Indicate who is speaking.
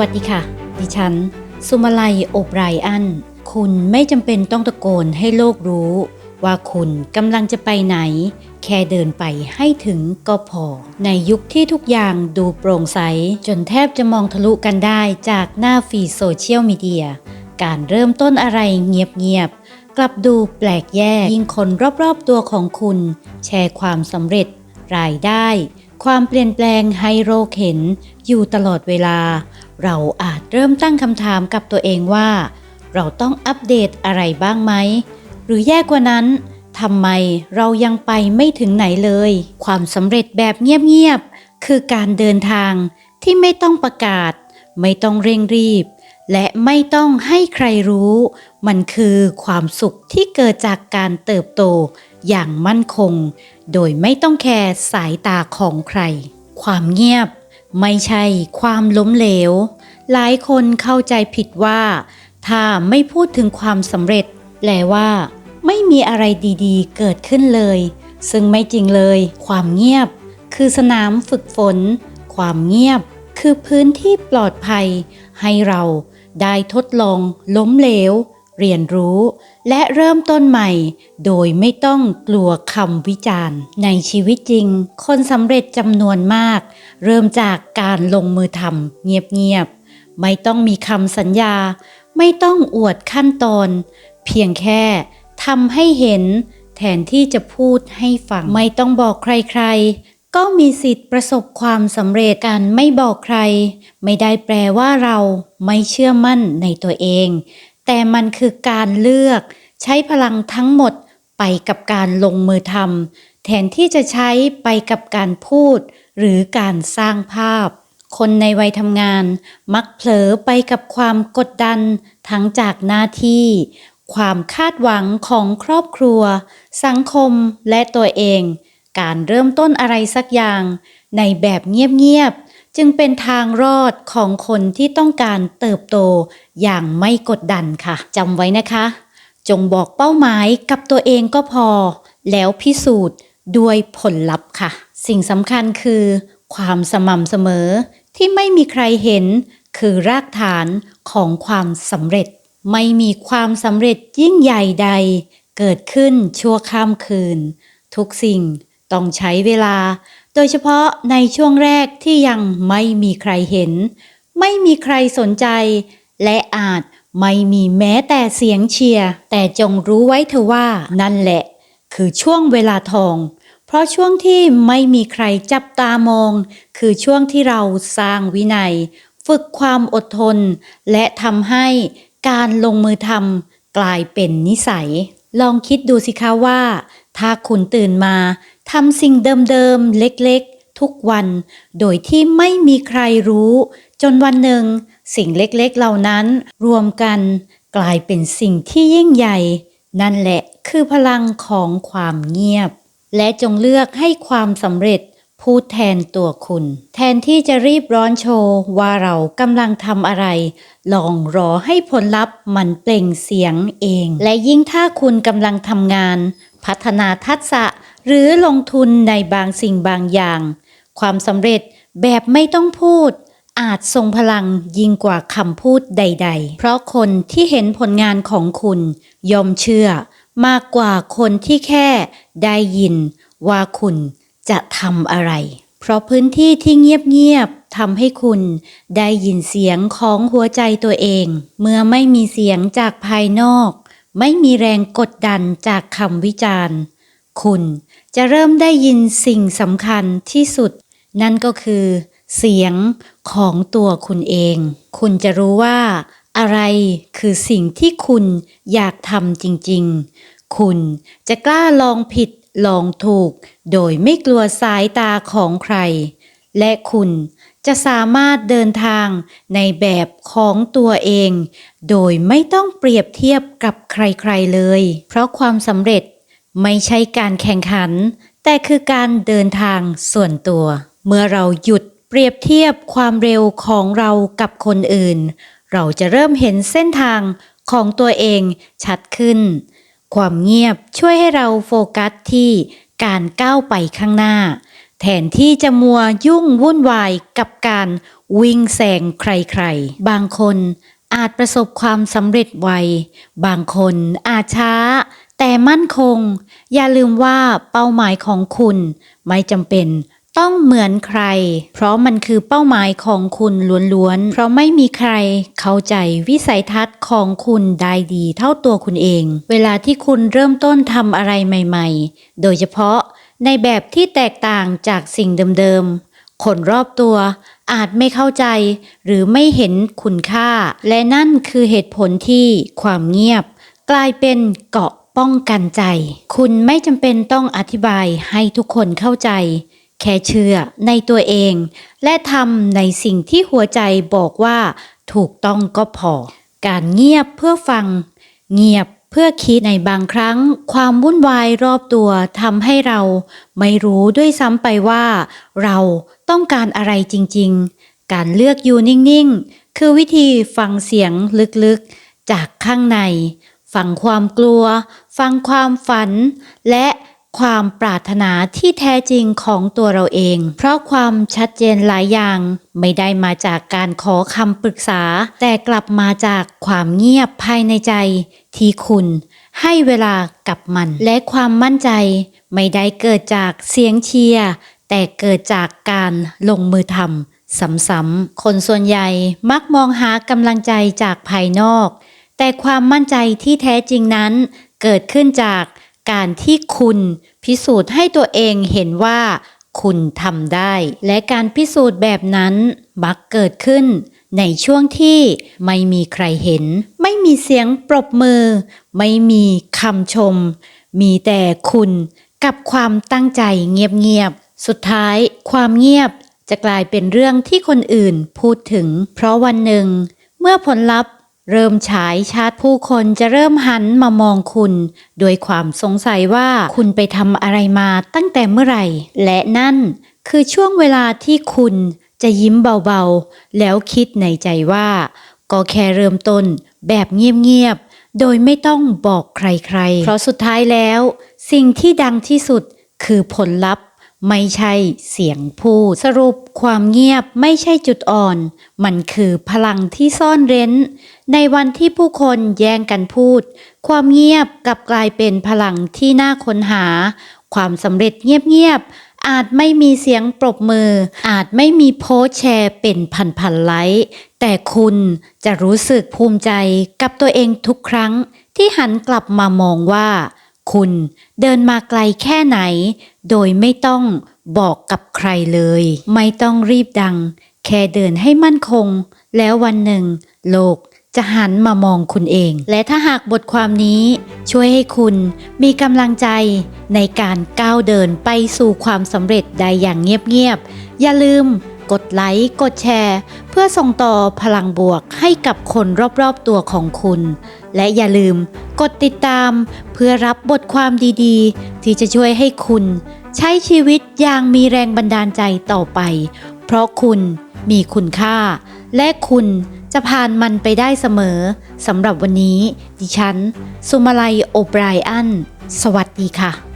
Speaker 1: วัสดีค่ะ ดิฉัน สุมาลัยโอบรอัน คุณไม่จำเป็นต้องตะโกนให้โลกรู้ ว่าคุณกำลังจะไปไหน แค่เดินไปให้ถึงก็พอ ในยุคที่ทุกอย่างดูโปร่งใส จนแทบจะมองทะลุกันได้จากหน้าฟีดโซเชียลมีเดีย การเริ่มต้นอะไรเงียบๆ กลับดูแปลกแยก ยิ่งคนรอบๆตัวของคุณ แชร์ความสำเร็จ รายได้ความเปลี่ยนแปลงให้โรคเห็นอยู่ตลอดเวลา เราอาจเริ่มตั้งคำถามกับตัวเองว่า เราต้องอัปเดตอะไรบ้างไหม หรือแย่กว่านั้นทำไมเรายังไปไม่ถึงไหนเลย ความสำเร็จแบบเงียบๆ คือการเดินทางที่ไม่ต้องประกาศ ไม่ต้องเร่งรีบ และไม่ต้องให้ใครรู้ มันคือความสุขที่เกิดจากการเติบโตอย่างมั่นคง โดยไม่ต้องแคร์สายตาของใคร ความเงียบ ไม่ใช่ความล้มเหลว หลายคนเข้าใจผิดว่า ถ้าไม่พูดถึงความสำเร็จ แปลว่า ไม่มีอะไรดีๆ เกิดขึ้นเลย ซึ่งไม่จริงเลย ความเงียบ คือสนามฝึกฝน ความเงียบ คือพื้นที่ปลอดภัย ให้เราได้ทดลองล้มเหลว เรียนรู้และเริ่มต้นใหม่ โดยไม่ต้องกลัวคำวิจารณ์ ในชีวิตจริง คนสำเร็จจำนวนมาก เริ่มจากการลงมือทำเงียบๆ ไม่ต้องมีคำสัญญา ไม่ต้องอวดขั้นตอน เพียงแค่ทำให้เห็น แทนที่จะพูดให้ฟัง ไม่ต้องบอกใครๆ ก็มีสิทธิ์ประสบความสำเร็จการไม่บอกใคร ไม่ได้แปลว่าเราไม่เชื่อมั่นในตัวเอง แต่มันคือการเลือก ใช้พลังทั้งหมดไปกับการลงมือทำแทนที่จะใช้ไปกับการพูด หรือการสร้างภาพ คนในวัยทำงาน มักเผลอไปกับความกดดัน ทั้งจากหน้าที่ ความคาดหวังของครอบครัว สังคมและตัวเอง การเริ่มต้นอะไรสักอย่าง ในแบบเงียบๆ จึงเป็นทางรอดของคนที่ต้องการเติบโตอย่างไม่กดดันค่ะจำไว้นะคะ จงบอกเป้าหมายกับตัวเองก็พอ แล้วพิสูจน์ด้วยผลลัพธ์ค่ะ สิ่งสำคัญคือ ความสม่ำเสมอที่ไม่มีใครเห็นคือรากฐานของความสำเร็จ ไม่มีความสำเร็จยิ่งใหญ่ใด เกิดขึ้นชั่วข้ามคืน ทุกสิ่งต้องใช้เวลา โดยเฉพาะในช่วงแรกที่ยังไม่มีใครเห็น ไม่มีใครสนใจ และอาจไม่มีแม้แต่เสียงเชียร์แต่จงรู้ไว้เถอะว่านั่นแหละ คือช่วงเวลาทอง เพราะช่วงที่ไม่มีใครจับตามอง คือช่วงที่เราสร้างวินัย ฝึกความอดทน และทำให้การลงมือทำกลายเป็นนิสัย ลองคิดดูสิคะว่า ถ้าคุณตื่นมา ทำสิ่งเดิมๆ เล็กๆ ทุกวัน โดยที่ไม่มีใครรู้ จนวันหนึ่ง สิ่งเล็กๆ เหล่านั้นรวมกัน กลายเป็นสิ่งที่ยิ่งใหญ่ นั่นแหละคือพลังของความเงียบ และจงเลือกให้ความสำเร็จพูดแทนตัวคุณ แทนที่จะรีบร้อนโชว์ ว่าเรากำลังทำอะไร ลองรอให้ผลลัพธ์มันเปล่งเสียงเอง และยิ่งถ้าคุณกำลังทำงาน พัฒนาทักษะ หรือลงทุนในบางสิ่งบางอย่าง ความสำเร็จแบบไม่ต้องพูด อาจทรงพลังยิ่งกว่าคำพูดใด ๆ เพราะคนที่เห็นผลงานของคุณยอมเชื่อมากกว่าคนที่แค่ได้ยินว่าคุณจะทำอะไร เพราะพื้นที่ที่เงียบๆทำให้คุณได้ยินเสียงของหัวใจตัวเอง เมื่อไม่มีเสียงจากภายนอก ไม่มีแรงกดดันจากคำวิจารณ์ คุณจะเริ่มได้ยินสิ่งสำคัญที่สุด นั่นก็คือ เสียงของตัวคุณเอง คุณจะรู้ว่า อะไรคือสิ่งที่คุณอยากทำจริง ๆ คุณจะกล้าลองผิดลองถูก โดยไม่กลัวสายตาของใคร และคุณจะสามารถเดินทางในแบบของตัวเอง โดยไม่ต้องเปรียบเทียบกับใครๆเลย เพราะความสำเร็จ ไม่ใช่การแข่งขัน แต่คือการเดินทางส่วนตัว เมื่อเราหยุดเปรียบเทียบความเร็วของเรากับคนอื่น เราจะเริ่มเห็นเส้นทางของตัวเองชัดขึ้น ความเงียบช่วยให้เราโฟกัสที่การก้าวไปข้างหน้า แทนที่จะมัวยุ่งวุ่นวายกับการวิ่งแซงใครๆ บางคนอาจประสบความสำเร็จไว บางคนอาจช้า แต่มั่นคง อย่าลืมว่าเป้าหมายของคุณ ไม่จำเป็นต้องเหมือนใคร เพราะมันคือเป้าหมายของคุณล้วนๆ เพราะไม่มีใครเข้าใจวิสัยทัศน์ของคุณได้ดีเท่าตัวคุณเอง เวลาที่คุณเริ่มต้นทำอะไรใหม่ๆ โดยเฉพาะในแบบที่แตกต่างจากสิ่งเดิมๆ คนรอบตัวอาจไม่เข้าใจ หรือไม่เห็นคุณค่า และนั่นคือเหตุผลที่ความเงียบ กลายเป็นเกาะ ป้องกันใจ คุณไม่จำเป็นต้องอธิบายให้ทุกคนเข้าใจ แค่เชื่อในตัวเอง และทำในสิ่งที่หัวใจบอกว่า ถูกต้องก็พอ การเงียบเพื่อฟัง เงียบเพื่อคิดในบางครั้ง ความวุ่นวายรอบตัวทำให้เรา ไม่รู้ด้วยซ้ำไปว่า เราต้องการอะไรจริง ๆ การเลือกอยู่นิ่ง ๆ คือวิธีฟังเสียงลึกๆ จากข้างใน ฟังความกลัว ฟังความฝัน และความปรารถนาที่แท้จริงของตัวเราเอง เพราะความชัดเจนหลายอย่าง ไม่ได้มาจากการขอคำปรึกษา แต่กลับมาจากความเงียบภายในใจ ที่คุณให้เวลากับมัน และความมั่นใจ ไม่ได้เกิดจากเสียงเชียร์แต่เกิดจากการลงมือทำซ้ำๆคนส่วนใหญ่มักมองหากำลังใจจากภายนอก แต่ความมั่นใจที่แท้จริงนั้น เกิดขึ้นจากการที่คุณพิสูจน์ให้ตัวเองเห็นว่าคุณทำได้ และการพิสูจน์แบบนั้นมักเกิดขึ้น ในช่วงที่ไม่มีใครเห็น ไม่มีเสียงปรบมือ ไม่มีคำชม มีแต่คุณกับความตั้งใจเงียบๆ สุดท้ายความเงียบจะกลายเป็นเรื่องที่คนอื่นพูดถึง เพราะวันหนึ่ง เมื่อผลลัพธ์ เริ่มฉายชัดผู้คนจะเริ่มหันมามองคุณ โดยความสงสัยว่าคุณไปทำอะไรมาตั้งแต่เมื่อไหร่ และนั่นคือช่วงเวลาที่คุณจะยิ้มเบาๆ แล้วคิดในใจว่า ก็แค่เริ่มต้นแบบเงียบๆ โดยไม่ต้องบอกใครๆ เพราะสุดท้ายแล้ว สิ่งที่ดังที่สุดคือผลลัพธ์ ไม่ใช่เสียงพูด สรุปความเงียบไม่ใช่จุดอ่อน มันคือพลังที่ซ่อนเร้น ในวันที่ผู้คนแย่งกันพูด ความเงียบกลับกลายเป็นพลังที่น่าค้นหา ความสำเร็จเงียบๆอาจไม่มีเสียงปรบมือ อาจไม่มีโพสแชร์เป็นพันๆไลค์แต่คุณจะรู้สึกภูมิใจกับตัวเองทุกครั้งที่หันกลับมามองว่า คุณเดินมาไกลแค่ไหน โดยไม่ต้องบอกกับใครเลย ไม่ต้องรีบดัง แค่เดินให้มั่นคง แล้ววันหนึ่ง โลกจะหันมามองคุณเอง และถ้าหากบทความนี้ช่วยให้คุณมีกำลังใจในการก้าวเดินไปสู่ความสำเร็จได้อย่างเงียบๆอย่าลืม กดไลค์ กดแชร์ เพื่อส่งต่อพลังบวกให้กับคนรอบๆตัวของคุณ และอย่าลืมกดติดตามเพื่อรับบทความดีๆ ที่จะช่วยให้คุณ ใช้ชีวิตอย่างมีแรงบันดาลใจต่อไป เพราะคุณมีคุณค่า และคุณจะผ่านมันไปได้เสมอสำหรับวันนี้ ดิฉัน สุมาลัยโอไบรอัน สวัสดีค่ะ